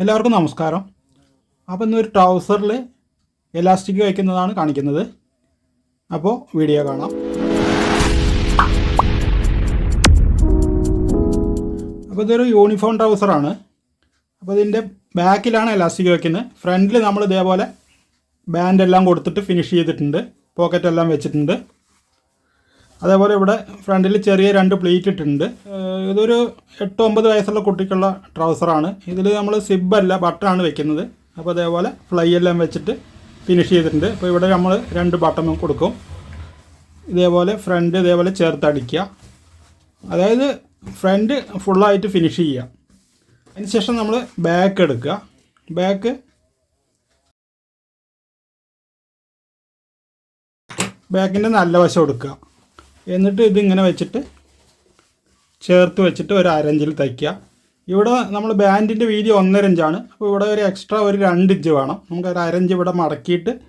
എല്ലാവർക്കും നമസ്കാരം. അപ്പോൾ ഇന്നൊരു ട്രൗസറിൽ എലാസ്റ്റിക് വയ്ക്കുന്നതാണ് കാണിക്കുന്നത്. അപ്പോൾ വീഡിയോ കാണാം. അപ്പോൾ ഇതൊരു യൂണിഫോം ട്രൗസറാണ് അപ്പോൾ ഇതിന്റെ ബാക്കിലാണ് എലാസ്റ്റിക് വയ്ക്കുന്നത്. ഫ്രണ്ടിൽ നമ്മൾ ഇതേപോലെ ബാൻഡ് എല്ലാം കൊടുത്തിട്ട് ഫിനിഷ് ചെയ്തിട്ടുണ്ട്. പോക്കറ്റ് എല്ലാം വെച്ചിട്ടുണ്ട്. അതേപോലെ ഇവിടെ ഫ്രണ്ടിൽ ചെറിയ രണ്ട് പ്ലേറ്റ് ഇട്ടിട്ടുണ്ട്. ഇതൊരു എട്ട് ഒമ്പത് വയസ്സുള്ള കുട്ടിക്കുള്ള ട്രൗസറാണ്. ഇതിൽ നമ്മൾ സിബല്ല ബട്ടണാണ് വെക്കുന്നത്. അപ്പോൾ അതേപോലെ ഫ്ലൈ എല്ലാം വെച്ചിട്ട് ഫിനിഷ് ചെയ്തിട്ടുണ്ട്. അപ്പോൾ ഇവിടെ നമ്മൾ രണ്ട് ബട്ടണും കൊടുക്കും. ഇതേപോലെ ഫ്രണ്ട് ഇതേപോലെ ചേർത്ത് അടിക്കുക. അതായത് ഫ്രണ്ട് ഫുള്ളായിട്ട് ഫിനിഷ് ചെയ്യുക. അതിനുശേഷം നമ്മൾ ബാക്ക് എടുക്കുക. ബാക്ക് ബാക്കിന്റെ നല്ല വശം എടുക്കുക. എന്നിട്ട് ഇതിങ്ങനെ വെച്ചിട്ട് ചേർത്ത് വെച്ചിട്ട് ഒരു അരഞ്ചിൽ തയ്ക്കുക. ഇവിടെ നമ്മൾ ബാൻഡിന്റെ വീതി ഒന്നര ഇഞ്ചാണ്. അപ്പോൾ ഇവിടെ ഒരു എക്സ്ട്രാ ഒരു രണ്ട് ഇഞ്ച് വേണം. നമുക്ക് ഒരു അരഞ്ച് ഇവിടെ മടക്കിയിട്ട്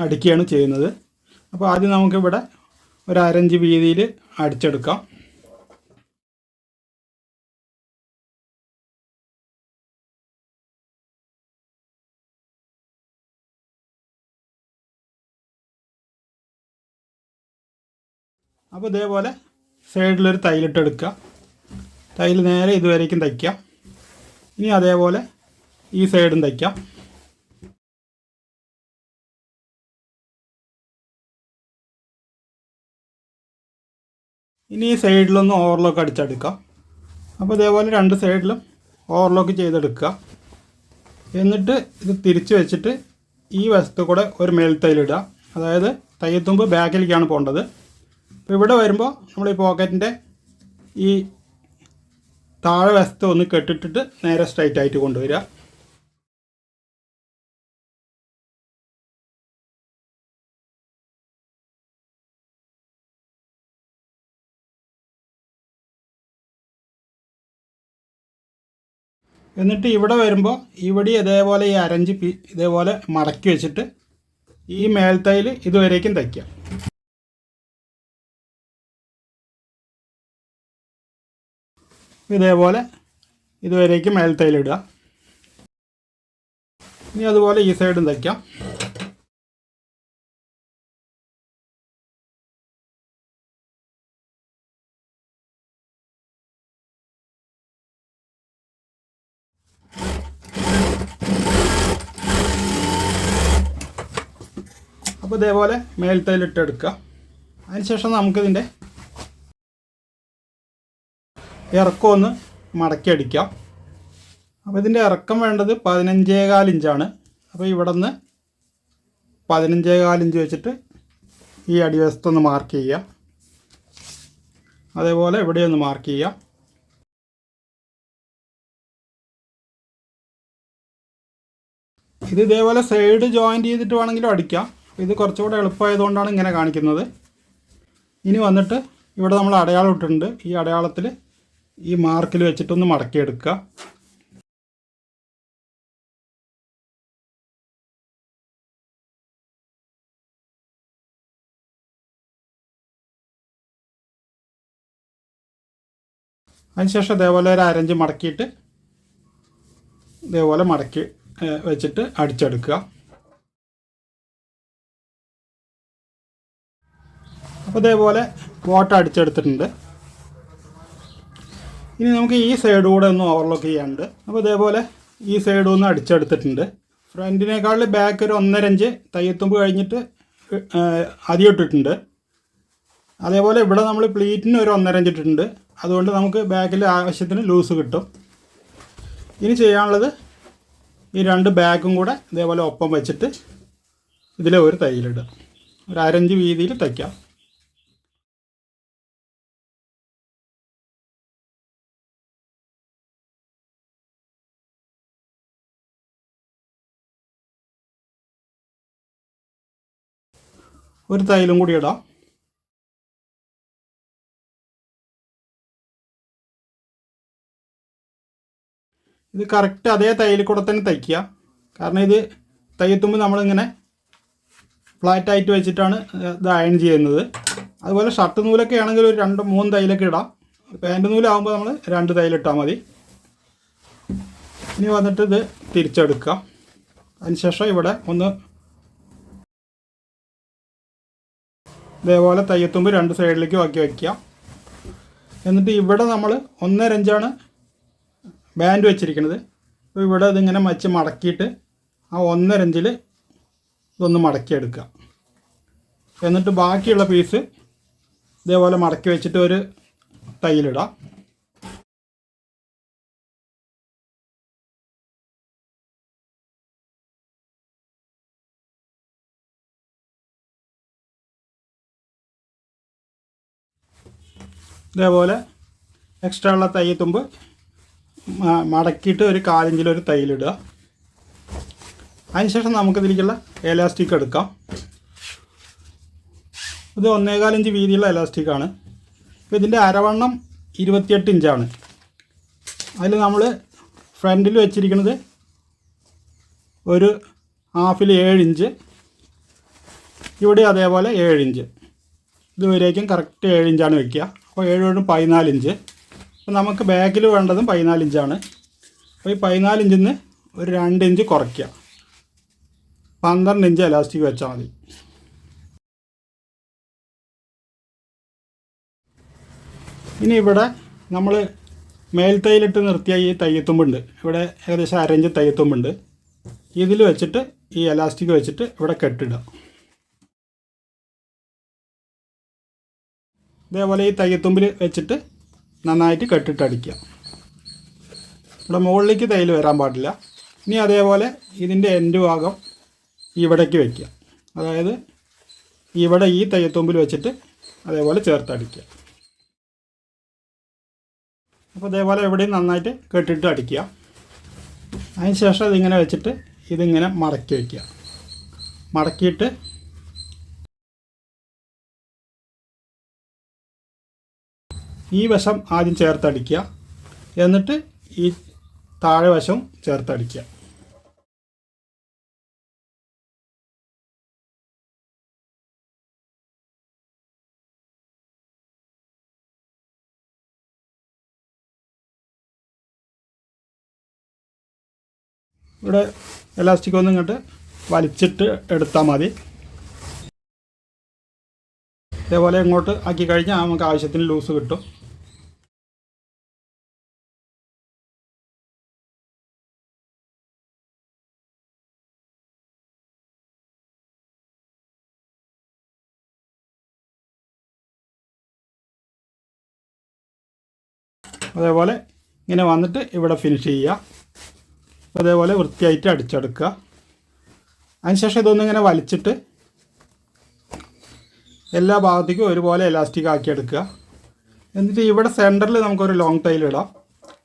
അടിക്കുകയാണ് ചെയ്യുന്നത്. അപ്പോൾ ആദ്യം നമുക്കിവിടെ ഒരു അരഞ്ച് വീതിയിൽ അടിച്ചെടുക്കാം. അപ്പോൾ ഇതേപോലെ സൈഡിലൊരു തൈലിട്ട് എടുക്കുക. തൈൽ നേരെ ഇതുവരേക്കും തയ്ക്കാം ഇനി അതേപോലെ ഈ സൈഡും തയ്ക്കാം. ഇനി ഈ സൈഡിലൊന്ന് ഓവർലോക്ക് അടിച്ചെടുക്കാം. അപ്പോൾ ഇതേപോലെ രണ്ട് സൈഡിലും ഓവർലോക്ക് ചെയ്തെടുക്കുക. എന്നിട്ട് ഇത് തിരിച്ച് വെച്ചിട്ട് ഈ വശത്ത് കൂടെ ഒരു മേൽത്തൈലിടുക അതായത് തയ്യത്തുമ്പ് ബാക്കിലേക്കാണ് പോകേണ്ടത്. അപ്പോൾ ഇവിടെ വരുമ്പോൾ നമ്മൾ ഈ പോക്കറ്റിന്റെ ഈ താഴെ വശത്ത് ഒന്ന് കെട്ടിട്ടിട്ട് നേരെ സ്ട്രൈറ്റ് ആയിട്ട് കൊണ്ടുവരിക. എന്നിട്ട് ഇവിടെ വരുമ്പോൾ ഇവിടെ ഇതേപോലെ ഈ അരഞ്ച് പി ഇതേപോലെ മടക്കി വെച്ചിട്ട് ഈ മേൽത്തൈൽ ഇതുവരേക്കും തയ്ക്കുക. ഇതേപോലെ ഇതുവരേക്ക് മേൽത്തൈലിടുക. ഇനി അതുപോലെ ഈ സൈഡും തയ്ക്കാം. അപ്പോൾ ഇതേപോലെ മേൽത്തൈലിട്ട് എടുക്കുക അതിനുശേഷം നമുക്കിതിന്റെ ഇറക്കം ഒന്ന് മടക്കി അടിക്കാം അപ്പോൾ ഇതിന്റെ ഇറക്കം വേണ്ടത് പതിനഞ്ചേകാൽ ഇഞ്ചാണ്. അപ്പോൾ ഇവിടെ നിന്ന് പതിനഞ്ചേകാൽ ഇഞ്ച് വെച്ചിട്ട് ഈ അടിവശത്തൊന്ന് മാർക്ക് ചെയ്യുക. അതേപോലെ ഇവിടെ ഒന്ന് മാർക്ക് ചെയ്യുക. ഇത് ഇതേപോലെ സൈഡ് ജോയിന്റ് ചെയ്തിട്ട് വേണമെങ്കിലും അടിക്കാം. ഇത് കുറച്ചുകൂടെ എളുപ്പമായതുകൊണ്ടാണ് ഇങ്ങനെ കാണിക്കുന്നത്. ഇനി വന്നിട്ട് ഇവിടെ നമ്മൾ അടയാളം ഇട്ടിട്ടുണ്ട്. ഈ അടയാളത്തിൽ ഈ മാർക്കിൽ വെച്ചിട്ടൊന്ന് മടക്കിയെടുക്കുക. അതിനുശേഷം ഇതേപോലെ ഒരു അരഞ്ച് മടക്കിയിട്ട് ഇതേപോലെ മടക്കി വെച്ചിട്ട് അടിച്ചെടുക്കുക. അപ്പോൾ ഇതേപോലെ ബോട്ട് അടിച്ചെടുത്തിട്ടുണ്ട്. ഇനി നമുക്ക് ഈ സൈഡ് കൂടെ ഒന്ന് ഓവർലോക്ക് ചെയ്യാനുണ്ട്. അപ്പോൾ ഇതേപോലെ ഈ സൈഡ് ഒന്ന് അടിച്ചെടുത്തിട്ടുണ്ട്. ഫ്രണ്ടിനേക്കാളിൽ ബാക്ക് ഒരു ഒന്നരഞ്ച് തയ്യത്തുമ്പ് കഴിഞ്ഞിട്ട് അധികം ഇട്ടിട്ടുണ്ട് അതേപോലെ ഇവിടെ നമ്മൾ പ്ലീറ്റിന് ഒരു ഒന്നരഞ്ച് ഇട്ടിട്ടുണ്ട്. അതുകൊണ്ട് നമുക്ക് ബാക്കിൽ ആവശ്യത്തിന് ലൂസ് കിട്ടും. ഇനി ചെയ്യാനുള്ളത് ഈ രണ്ട് ബാക്കും കൂടെ ഇതേപോലെ ഒപ്പം വെച്ചിട്ട് ഇതിലെ ഒരു തയ്യലിടുക. ഒരു അരഞ്ച് വീതിയിൽ തയ്ക്കാം. ഒരു തൈലും കൂടി ഇടാം. ഇത് കറക്റ്റ് അതേ തയ്യൽ കൂടെ തന്നെ തയ്ക്കുക. കാരണം ഇത് തയ്യത്തുമ്പോൾ നമ്മളിങ്ങനെ ഫ്ലാറ്റായിട്ട് വെച്ചിട്ടാണ് ഇത് അയൺ ചെയ്യുന്നത്. അതുപോലെ ഷർട്ട് നൂലൊക്കെ ആണെങ്കിൽ ഒരു രണ്ട് മൂന്ന് തൈലൊക്കെ ഇടാം. പാന്റ് നൂലാകുമ്പോൾ നമ്മൾ രണ്ട് തൈലിട്ടാൽ മതി. ഇനി വന്നിട്ട് ഇത് തിരിച്ചെടുക്കുക അതിനുശേഷം ഇവിടെ ഒന്ന് ഇതേപോലെ തയ്യത്തുമ്പ് രണ്ട് സൈഡിലേക്കും ആക്കി വയ്ക്കുക എന്നിട്ട് ഇവിടെ നമ്മൾ ഒന്നര ഇഞ്ചാണ് ബാൻഡ് വെച്ചിരിക്കുന്നത് അപ്പോൾ ഇവിടെ ഇതിങ്ങനെ മച്ച് മടക്കിയിട്ട് ആ ഒന്നര ഇഞ്ചിൽ ഇതൊന്ന് മടക്കിയെടുക്കുക. എന്നിട്ട് ബാക്കിയുള്ള പീസ് ഇതേപോലെ മടക്കി വെച്ചിട്ട് ഒരു തയ്യലിടാം. ഇതേപോലെ എക്സ്ട്രാ ഉള്ള തൈ തുമ്പ് മടക്കിയിട്ട് ഒരു കാലിഞ്ചിലൊരു തൈയിലിടുക അതിനുശേഷം നമുക്കിതിലേക്കുള്ള എലാസ്റ്റിക് എടുക്കാം. ഇത് ഒന്നേകാൽ ഇഞ്ച് വീതിയുള്ള എലാസ്റ്റിക്കാണ് അപ്പോൾ ഇതിന്റെ അരവണ്ണം ഇരുപത്തിയെട്ട് ഇഞ്ചാണ് അതിൽ നമ്മൾ ഫ്രണ്ടിൽ വെച്ചിരിക്കുന്നത് ഒരു ഹാഫിൽ ഏഴ് ഇഞ്ച് ഇവിടെ അതേപോലെ ഏഴ് ഇഞ്ച് ഇതുവരേക്കും കറക്റ്റ് ഏഴ് ഇഞ്ചാണ് വെക്കുക. അപ്പോൾ ഏഴ് ഏഴും പതിനാല് ഇഞ്ച് അപ്പോൾ നമുക്ക് ബാക്കിൽ വേണ്ടതും പതിനാല് ഇഞ്ചാണ് അപ്പോൾ ഈ പതിനാല് ഇഞ്ചിൽ നിന്ന് ഒരു രണ്ട് ഇഞ്ച് കുറയ്ക്കുക. പന്ത്രണ്ട് ഇഞ്ച് എലാസ്റ്റിക് വെച്ചാൽ മതി. ഇനി ഇവിടെ നമ്മൾ മേൽത്തൈലിട്ട് നിർത്തിയ ഈ തയ്യത്തുമ്പുണ്ട്. ഇവിടെ ഏകദേശം അരഞ്ച് തയ്യത്തുമ്പുണ്ട്. ഇതിൽ വെച്ചിട്ട് ഈ എലാസ്റ്റിക് വെച്ചിട്ട് ഇവിടെ കെട്ടിടുക. ഇതേപോലെ ഈ തയ്യത്തുമ്പിൽ വെച്ചിട്ട് നന്നായിട്ട് കെട്ടിട്ടടിക്കുക ഇവിടെ മുകളിലേക്ക് തയ്യൽ വരാൻ പാടില്ല. ഇനി അതേപോലെ ഇതിന്റെ എൻഡ് ഭാഗം ഇവിടേക്ക് വയ്ക്കുക അതായത് ഇവിടെ ഈ തയ്യത്തുമ്പിൽ വെച്ചിട്ട് അതേപോലെ ചേർത്തടിക്കുക അപ്പോൾ ഇതേപോലെ എവിടെയും നന്നായിട്ട് കെട്ടിട്ട് അടിക്കുക. അതിന് ശേഷം ഇതിങ്ങനെ വെച്ചിട്ട് ഇതിങ്ങനെ മടക്കി വയ്ക്കുക. മടക്കിയിട്ട് ഈ വശം ആദ്യം ചേർത്തടിക്കുക. എന്നിട്ട് ഈ താഴെ വശം ചേർത്തടിക്കുക. ഇവിടെ എലാസ്റ്റിക് ഒന്നും ഇങ്ങോട്ട് വലിച്ചിട്ട് എടുത്താൽ മതി. ഇതേപോലെ ഇങ്ങോട്ട് ആക്കി കഴിഞ്ഞാൽ നമുക്ക് ആവശ്യത്തിന് ലൂസ് കിട്ടും. അതേപോലെ ഇങ്ങനെ വന്നിട്ട് ഇവിടെ ഫിനിഷ് ചെയ്യുക. അതേപോലെ വൃത്തിയായിട്ട് അടിച്ചെടുക്കുക. അതിനുശേഷം ഇതൊന്നും ഇങ്ങനെ വലിച്ചിട്ട് എല്ലാ ഭാഗത്തേക്കും ഒരുപോലെ എലാസ്റ്റിക് ആക്കി എടുക്കുക എന്നിട്ട് ഇവിടെ സെന്ററിൽ നമുക്കൊരു ലോങ് ടൈൽ ഇടാം.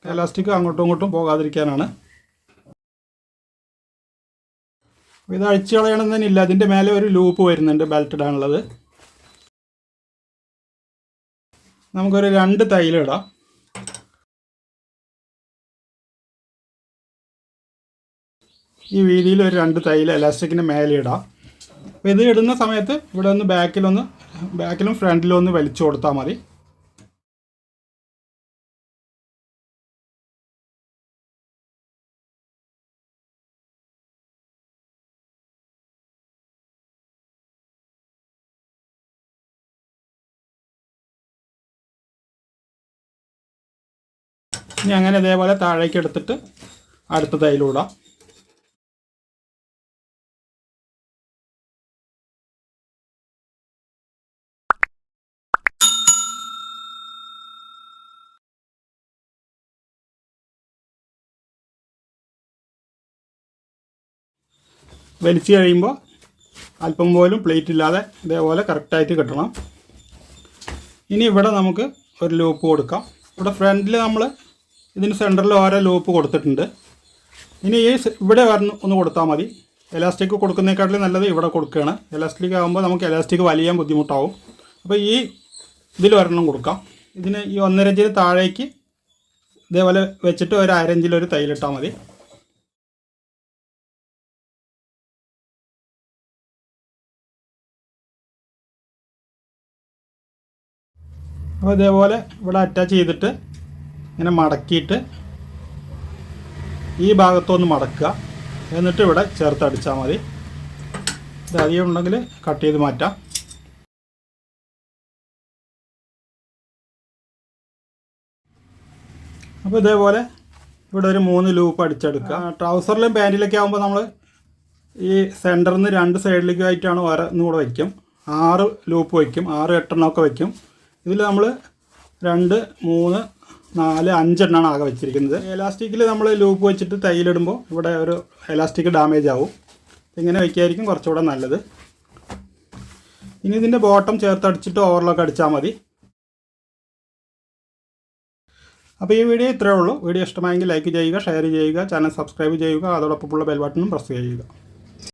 എലാസ്റ്റിക് അങ്ങോട്ടും ഇങ്ങോട്ടും പോകാതിരിക്കാനാണ്. ഇത് അഴിച്ചു കളയണമെന്നില്ല. അതിന്റെ മേലെ ഒരു ലൂപ്പ് വരുന്നുണ്ട് ബെൽറ്റ് ഇടാനുള്ളത്. നമുക്കൊരു രണ്ട് തൈലിടാം ഈ വീതിയിൽ ഒരു രണ്ട് തൈൽ എലാസ്റ്റിക്കിന്റെ മേലെ ഇടാം. അപ്പോൾ ഇത് ഇടുന്ന സമയത്ത് ഇവിടെ ഒന്ന് ബാക്കിലൊന്ന് ബാക്കിലും ഫ്രണ്ടിലും ഒന്ന് വലിച്ചു കൊടുത്താൽ മതി. ഇനി അങ്ങനെ ഇതേപോലെ താഴേക്ക് എടുത്തിട്ട് അടുത്ത തൈലൂടാം വലിച്ചു കഴിയുമ്പോൾ അല്പം പോലും പ്ലേറ്റ് ഇല്ലാതെ ഇതേപോലെ കറക്റ്റായിട്ട് കിട്ടണം. ഇനി ഇവിടെ നമുക്ക് ഒരു ലൂപ്പ് കൊടുക്കാം. ഇവിടെ ഫ്രണ്ടിൽ നമ്മൾ ഇതിന് സെന്ററിൽ ഓരോ ലൂപ്പ് കൊടുത്തിട്ടുണ്ട്. ഇനി ഈ ഇവിടെ വരുന്ന ഒന്ന് കൊടുത്താൽ മതി. എലാസ്റ്റിക് കൊടുക്കുന്നതിനെക്കാട്ടിലും നല്ലത് ഇവിടെ കൊടുക്കുകയാണ് എലാസ്റ്റിക് ആകുമ്പോൾ നമുക്ക് എലാസ്റ്റിക് വലിയ ബുദ്ധിമുട്ടാവും. അപ്പോൾ ഈ ഇതിൽ ഒരെണ്ണം കൊടുക്കാം. ഇതിന് ഈ ഒന്നര ഇഞ്ചിന് താഴേക്ക് ഇതേപോലെ വെച്ചിട്ട് ഒരു അരഞ്ചിലൊരു തൈലിട്ടാൽ മതി. അപ്പോൾ ഇതേപോലെ ഇവിടെ അറ്റാച്ച് ചെയ്തിട്ട് ഇങ്ങനെ മടക്കിയിട്ട് ഈ ഭാഗത്തൊന്ന് മടക്കുക. എന്നിട്ട് ഇവിടെ ചേർത്ത് അടിച്ചാൽ മതി. ഇത് അധികം ഉണ്ടെങ്കിൽ കട്ട് ചെയ്ത് മാറ്റാം. അപ്പോൾ ഇതേപോലെ ഇവിടെ ഒരു മൂന്ന് ലൂപ്പ് അടിച്ചെടുക്കുക. ട്രൗസറിലും പാന്റിലൊക്കെ ആകുമ്പോൾ നമ്മൾ ഈ സെന്ററിൽ നിന്ന് രണ്ട് സൈഡിലേക്കായിട്ടാണ് ആയിട്ടാണ് വയ്ക്കും. ആറ് ലൂപ്പ് വയ്ക്കും. ആറ് എട്ടെണ്ണമൊക്കെ വയ്ക്കും. ഇതിൽ നമ്മൾ രണ്ട് മൂന്ന് നാല് അഞ്ചെണ്ണമാണ് ആകെ വെച്ചിരിക്കുന്നത്. എലാസ്റ്റിക്കിൽ നമ്മൾ ലൂപ്പ് വെച്ചിട്ട് തയ്യിലിടുമ്പോൾ ഇവിടെ ഒരു എലാസ്റ്റിക് ഡാമേജ് ആവും. ഇങ്ങനെ വയ്ക്കായിരിക്കും കുറച്ചുകൂടെ നല്ലത്. ഇനി ഇതിന്റെ ബോട്ടം ചേർത്തടിച്ചിട്ട് ഓവർലോക്ക് അടിച്ചാൽ മതി. അപ്പോൾ ഈ വീഡിയോ ഇത്രയേ ഉള്ളൂ. വീഡിയോ ഇഷ്ടമായെങ്കിൽ ലൈക്ക് ചെയ്യുക ഷെയർ ചെയ്യുക ചാനൽ സബ്സ്ക്രൈബ് ചെയ്യുക അതോടൊപ്പമുള്ള ബെൽ ബട്ടണും പ്രസ് ചെയ്യുക.